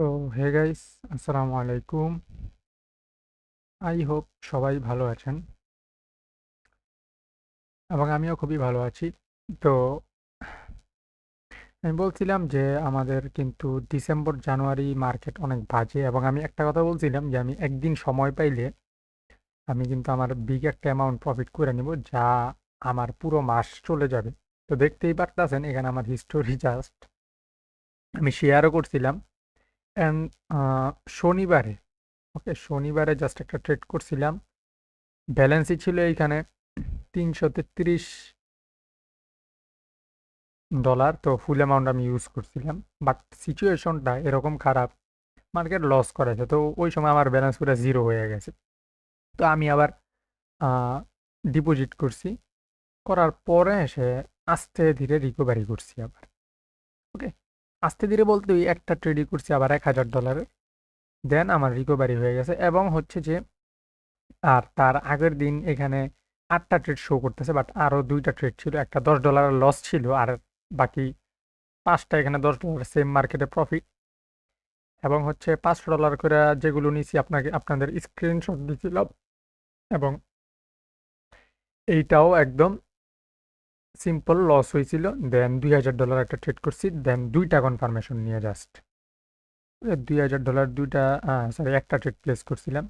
তো hey guys আসসালামু আলাইকুম। আই হোপ সবাই ভালো আছেন। এবং আমিও খুবই ভালো আছি। তো, আমি বলছিলাম যে আমাদের কিন্তু ডিসেম্বর, জানুয়ারি মার্কেট অনেক বাজে এবং আমি একটা কথা বলছিলাম যে আমি একদিন সময় পাইলে আমি কিন্তু আমার বিগ একটা অ্যামাউন্ট প্রফিট করে নিব যা আমার পুরো মাস চলে যাবে। তো দেখতেই পারতেছেন এখানে আমার হিস্টোরি জাস্ট আমি শেয়ারও করছিলাম। অ্যান্ড শনিবারে ওকে শনিবারে জাস্ট একটা ট্রেড করছিলাম। ব্যালেন্সই ছিল এইখানে তিনশো তেত্রিশ ডলার তো ফুল অ্যামাউন্ট আমি ইউজ করছিলাম। বাট সিচুয়েশনটা এরকম খারাপ মার্কেট লস করেছে। তো ওই সময় আমার ব্যালেন্স পুরো জিরো হয়ে গেছে। তো আমি আবার ডিপোজিট করছি। করার পরে এসে আস্তে ধীরে রিকভারি করছি আবার। ওকে আস্তে ধীরে বলতে ওই একটা ট্রেডই করছি, আবার এক হাজার ডলারের দেন আমার রিকভারি হয়ে গেছে এবং হচ্ছে যে, আর তার আগের দিন এখানে আটটা ট্রেড শো করতেছে বাট আরও দুইটা ট্রেড ছিল, একটা দশ ডলারের লস ছিল, আর বাকি পাঁচটা এখানে দশ ডলার সেম মার্কেটে প্রফিট এবং হচ্ছে পাঁচশো ডলার করে যেগুলো নিছি আপনাকে, আপনাদের স্ক্রিনশট দিয়েছিলাম এবং এইটাও একদম সিম্পল লস হয়েছিল দেন দুই হাজার ডলার একটা ট্রেড করছি দেন দুইটা কনফার্মেশন নিয়ে জাস্ট দুই হাজার ডলার দুইটা সরি একটা ট্রেড প্লেস করছিলাম।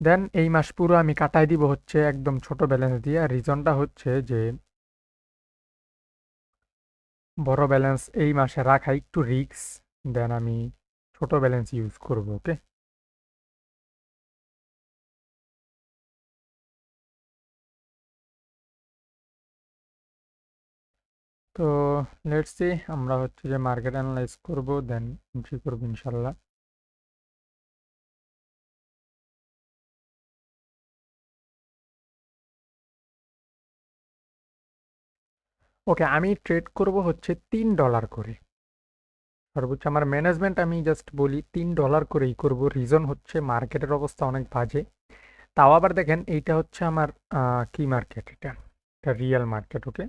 দেন এই মাস পুরো আমি কাটাই দিব হচ্ছে একদম ছোট ব্যালেন্স দিয়ে রিজনটা হচ্ছে যে বড় ব্যালেন্স এই মাসে রাখা একটু রিক্স দেন আমি ছোট ব্যালেন্স ইউজ করব ওকে তো লেটস সি আমরা হচ্ছে যে মার্কেট অ্যানালাইজ করব দেন এন্ট্রি করব ইনশাল্লাহ। ওকে আমি ট্রেড করব হচ্ছে তিন ডলার করে। সর্বোচ্চ আমার ম্যানেজমেন্ট আমি জাস্ট বলি, তিন ডলার করেই করব। রিজন হচ্ছে মার্কেটের অবস্থা অনেক বাজে। তাও আবার দেখেন, এইটা হচ্ছে আমার কি মার্কেট এটা এটা real market okay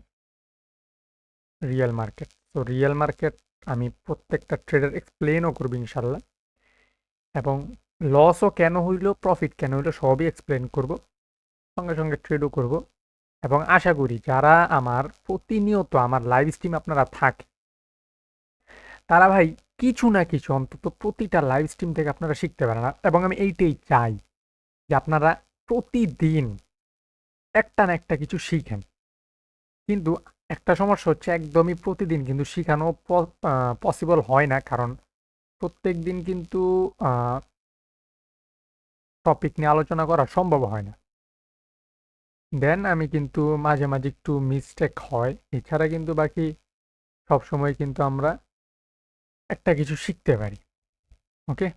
real market তো রিয়েল মার্কেট আমি প্রত্যেকটা ট্রেডার এক্সপ্লেনও করব ইনশাল্লাহ। এবং লসও কেন হইল প্রফিট কেন হইল, সবই এক্সপ্লেন করব। সঙ্গে সঙ্গে ট্রেডও করব। এবং আশা করি যারা আমার প্রতিনিয়ত আমার লাইভ স্ট্রিম আপনারা থাকে, তারা ভাই কিছু না কিছু অন্তত প্রতিটা লাইভ স্ট্রিম থেকে আপনারা শিখতে পারেন। এবং আমি এইটাই চাই যে আপনারা প্রতিদিন একটা না একটা কিছু শিখেন। কিন্তু একটা সমস্যা হচ্ছে একদমই প্রতিদিন কিন্তু শেখানো পসিবল হয় না। কারণ প্রত্যেক দিন কিন্তু টপিক নিয়ে আলোচনা করা সম্ভব হয় না। দেন আমি কিন্তু মাঝে মাঝে একটু মিস্টেক হয়। এছাড়া কিন্তু বাকি সব সময় কিন্তু আমরা একটা কিছু শিখতে পারি। ওকে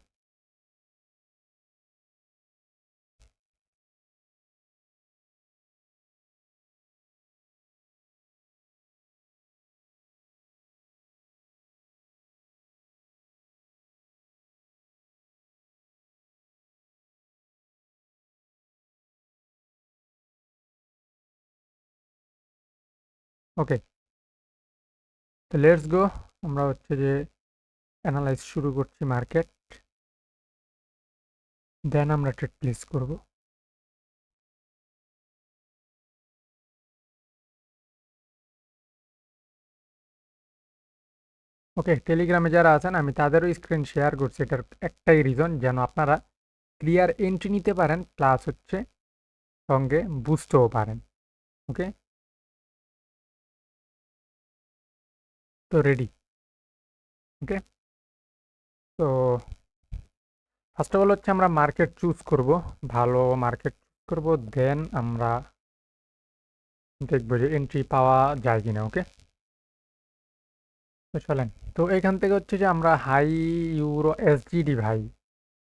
ওকে তো লেটস গো আমরা হচ্ছে যে অ্যানালাইজ শুরু করছি মার্কেট দেন আমরা ট্রেড প্লেস করব। ওকে টেলিগ্রামে যারা আছেন, আমি তাদেরও স্ক্রিন শেয়ার করছি। এটার একটাই রিজন যেন আপনারা ক্লিয়ার এন্ট্রি নিতে পারেন প্লাস হচ্ছে সঙ্গে বুঝতেও পারেন। ওকে তো রেডি ওকে তো ফার্স্ট অফ অল হচ্ছে আমরা মার্কেট চুজ করব, ভালো মার্কেট চুজ করব দেন আমরা দেখব যে এন্ট্রি পাওয়া যায় কিনা ওকে চলেন, তো এখান থেকে হচ্ছে যে আমরা হাই ইউরো এসজিডি ভাই,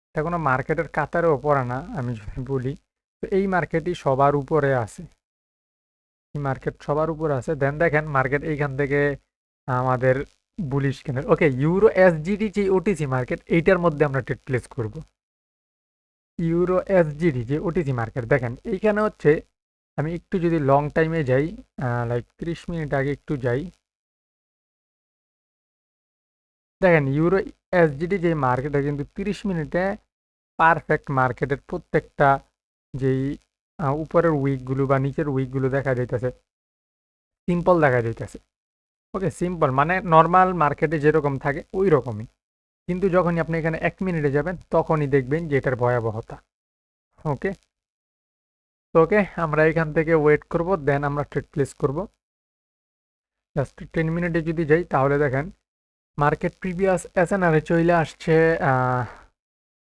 এটা কোনো মার্কেটের কাতারেও পড়ে না, আমি যদি বলি, তো এই মার্কেটই সবার উপরে আছে। এই মার্কেট সবার উপরে আছে দেন দেখেন মার্কেট এইখান থেকে আমাদের বুলিশ কেনার ওকে ইউরো এসজিডি যে ওটিসি মার্কেট এইটার মধ্যে আমরা ট্রেড প্লেস করব। ইউরো এসজিডি যে ওটিসি মার্কেট দেখেন, এইখানে হচ্ছে আমি একটু যদি লং টাইমে যাই লাইক ত্রিশ মিনিট আগে একটু যাই। দেখেন ইউরো এসজিডি যে মার্কেটে কিন্তু তিরিশ মিনিটে পারফেক্ট মার্কেটের প্রত্যেকটা যেই উপরের উইকগুলো বা নিচের উইকগুলো দেখা যাইতেছে। সিম্পল দেখা যাইতেছে। ওকে, সিম্পল মানে নর্মাল মার্কেটে যেরকম থাকে ওই রকমই কিন্তু যখনই আপনি এখানে এক মিনিটে যাবেন, তখনই দেখবেন যে এটার ভয়াবহতা। ওকে? তো ওকে, আমরা এখান থেকে ওয়েট করব দেন আমরা ট্রেড প্লেস করব। জাস্ট টেন মিনিটে যদি যাই, তাহলে দেখেন মার্কেট প্রিভিয়াস এসএনআরে চলে আসছে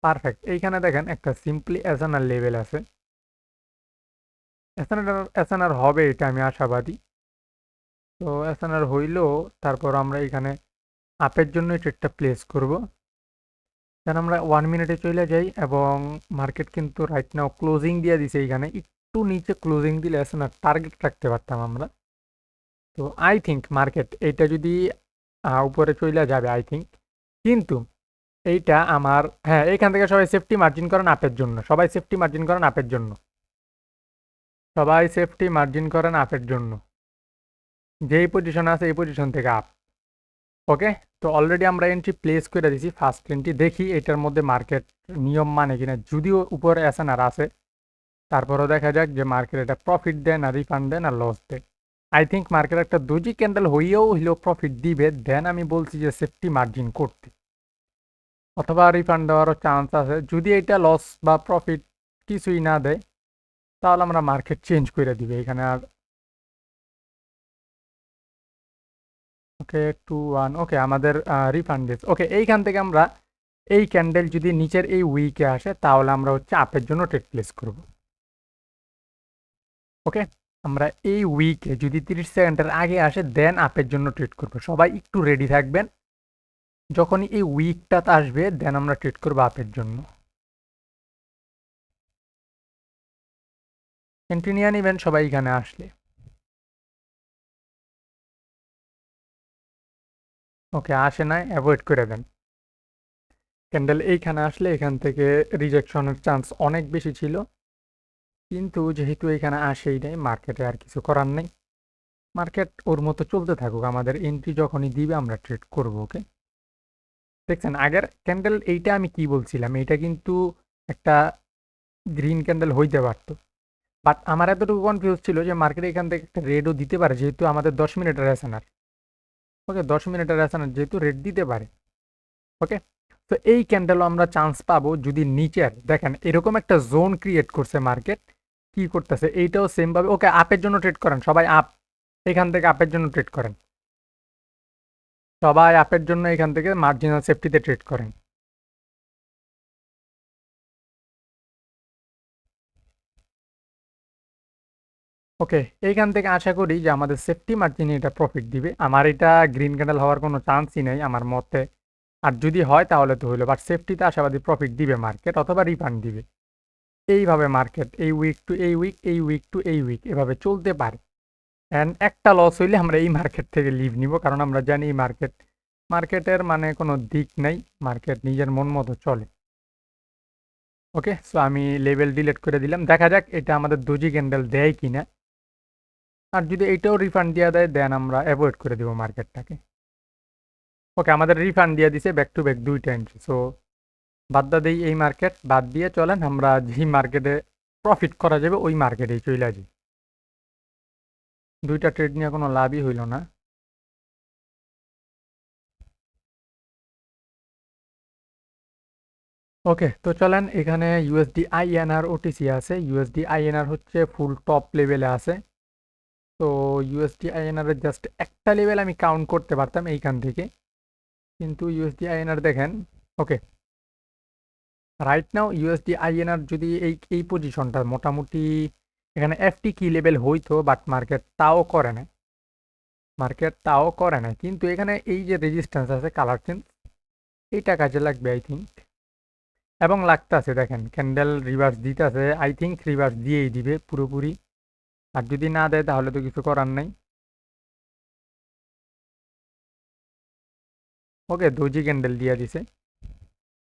পারফেক্ট এইখানে দেখেন, একটা সিম্পলি এসএনআর লেভেল আছে। এসএনআর এসএনআর হবে এটা আমি আশাবাদী। তো এসএনআর হইলেও তারপর আমরা এখানে আপের জন্য ট্রেডটা প্লেস করব। দেন আমরা ওয়ান মিনিটে চলে যাই এবং মার্কেট কিন্তু রাইট নাও ক্লোজিং দিয়ে দিছে এইখানে। একটু নিচে ক্লোজিং দিলে এসএনআর টার্গেট রাখতে পারতাম আমরা। তো আই থিঙ্ক মার্কেট এইটা যদি উপরে চলে যাবে আই থিঙ্ক কিন্তু এইটা আমার হ্যাঁ এইখান থেকে সবাই সেফটি মার্জিন করেন আপের জন্য। সবাই সেফটি মার্জিন করেন আপের জন্য। সবাই সেফটি মার্জিন করেন আপের জন্য। যেই পজিশন আছে, এই পজিশন থেকে আপ ওকে তো অলরেডি আমরা এন্ট্রি প্লেস করে দিছি ফার্স্ট এন্ট্রি দেখি, এটার মধ্যে মার্কেট নিয়ম মানে কিনা। যদিও উপরে আর আছে, তারপরও দেখা যাক যে মার্কেট এটা প্রফিট দেয় না রিফান্ড দেয় না লস দেয় আই থিঙ্ক মার্কেট একটা দুজি ক্যান্ডেল হইয়েও হইলেও প্রফিট দিবে দেন আমি বলছি যে সেফটি মার্জিন করতে। অথবা রিফান্ড দেওয়ারও চান্স আছে। যদি এটা লস বা প্রফিট কিছুই না দেয়, তাহলে আমরা মার্কেট চেঞ্জ করে দিবে। এখানে আর ওকে টু ওয়ান ওকে আমাদের রিফান্ড ওকে এইখান থেকে আমরা এই ক্যান্ডেল যদি নিচের এই উইকে আসে, তাহলে আমরা হচ্ছে আপের জন্য ট্রেড প্লেস করব। ওকে আমরা এই উইকে যদি তিরিশ সেকেন্ডের আগে আসে দেন আপের জন্য ট্রেড করব। সবাই একটু রেডি থাকবেন। যখনই এই উইকটাতে আসবে দেন আমরা ট্রেড করব আপের জন্য। এন্ট্রি নিয়ে নেবেন সবাই এখানে আসলে। ওকে আসে নাই অ্যাভয়েড করে দেন। ক্যান্ডেল এইখানে আসলে এখান থেকে রিজেকশনের চান্স অনেক বেশি ছিল। কিন্তু যেহেতু এখানে আসেই নাই মার্কেটে আর কিছু করার নেই। মার্কেট ওর মতো চলতে থাকুক, আমাদের এন্ট্রি যখনই দিবে আমরা ট্রেড করব, ওকে? দেখছেন, আগের ক্যান্ডেল এইটা আমি কি বলছিলাম? এইটা কিন্তু একটা গ্রিন ক্যান্ডেল হইতে পারতো। বাট আমার এতটুকু কনফিউজ ছিল যে মার্কেটে এখান থেকে একটা রেডও দিতে পারে, যেহেতু আমাদের দশ মিনিটের রেশনার ওকে, দশ মিনিটের রেশনার যেহেতু রেড দিতে পারে, ওকে? তো এই ক্যান্ডেলও আমরা চান্স পাবো যদি নিচের, দেখেন এরকম একটা জোন ক্রিয়েট করছে মার্কেট কি করতেছে? এইটাও সেমভাবে ওকে আপের জন্য ট্রেড করেন, সবাই আপ এখান থেকে আপের জন্য ট্রেড করেন। সবাই আপের জন্য এখান থেকে মার্জিনাল সেফটিতে ট্রেড করেন। ওকে এইখান থেকে আশা করি যে আমাদের সেফটি মার্জিনে এটা প্রফিট দিবে। আমার এটা গ্রিন ক্যান্ডেল হওয়ার কোনো চান্সই নেই আমার মতে। আর যদি হয় তাহলে তো হইল বাট সেফটিতে আশাবাদী প্রফিট দিবে মার্কেট অথবা রিফান্ড দিবে। এইভাবে মার্কেট এই উইক টু এই উইক এই উইক টু এই উইক এভাবে চলতে পারে। অ্যান্ড একটা লস হইলে আমরা এই মার্কেট থেকে লিভ নিব, কারণ আমরা জানি এই মার্কেট মার্কেটের মানে কোনো দিক নেই মার্কেট নিজের মন মতো চলে। ওকে সো আমি লেভেল ডিলিট করে দিলাম। দেখা যাক এটা আমাদের দুজি ক্যান্ডেল দেয় কি না আর যদি এইটাও রিফান্ড দিয়ে দেয় দেন আমরা অ্যাভয়েড করে দেবো মার্কেটটাকে ওকে আমাদের রিফান্ড দিয়ে দিছে ব্যাক টু ব্যাক দুইটা এন্ট্রি সো বাদ দা দেই এই মার্কেট বাদ দিয়ে চলেন, আমরা যেই মার্কেটে প্রফিট করা যাবে, ওই মার্কেটেই চলে যাই। দুইটা ট্রেড নিয়ে কোনো লাভই হইল না। ওকে তো চলেন, এখানে ইউএসডি আইএনআর ওটিসি আছে। ইউএসডি আইএনআর হচ্ছে ফুল টপ লেভেলে আছে। তো ইউএসডি আইএনআর এর জাস্ট একটা লেভেল আমি কাউন্ট করতে পারতাম এইখান থেকে। কিন্তু ইউএসডি আইএনআর দেখেন okay right now USD INR যদি এই এই পজিশনটা মোটামুটি এখানে এফটি কি লেভেল হইতো বাট মার্কেট তাও করে না মার্কেট তাও করে না কিন্তু এখানে এই যে রেজিস্ট্যান্স আছে কালার চেঞ্জ এইটা কাজে লাগবে আই থিঙ্ক এবং লাগতেছে, দেখেন ক্যান্ডেল রিভার্স দিতেছে আই থিঙ্ক রিভার্স দিয়েই দিবে, পুরোপুরি। আর যদি না দেয় তাহলে তো কিছু করার নেই। ওকে দুজি ক্যান্ডেল দিয়ে দিছে।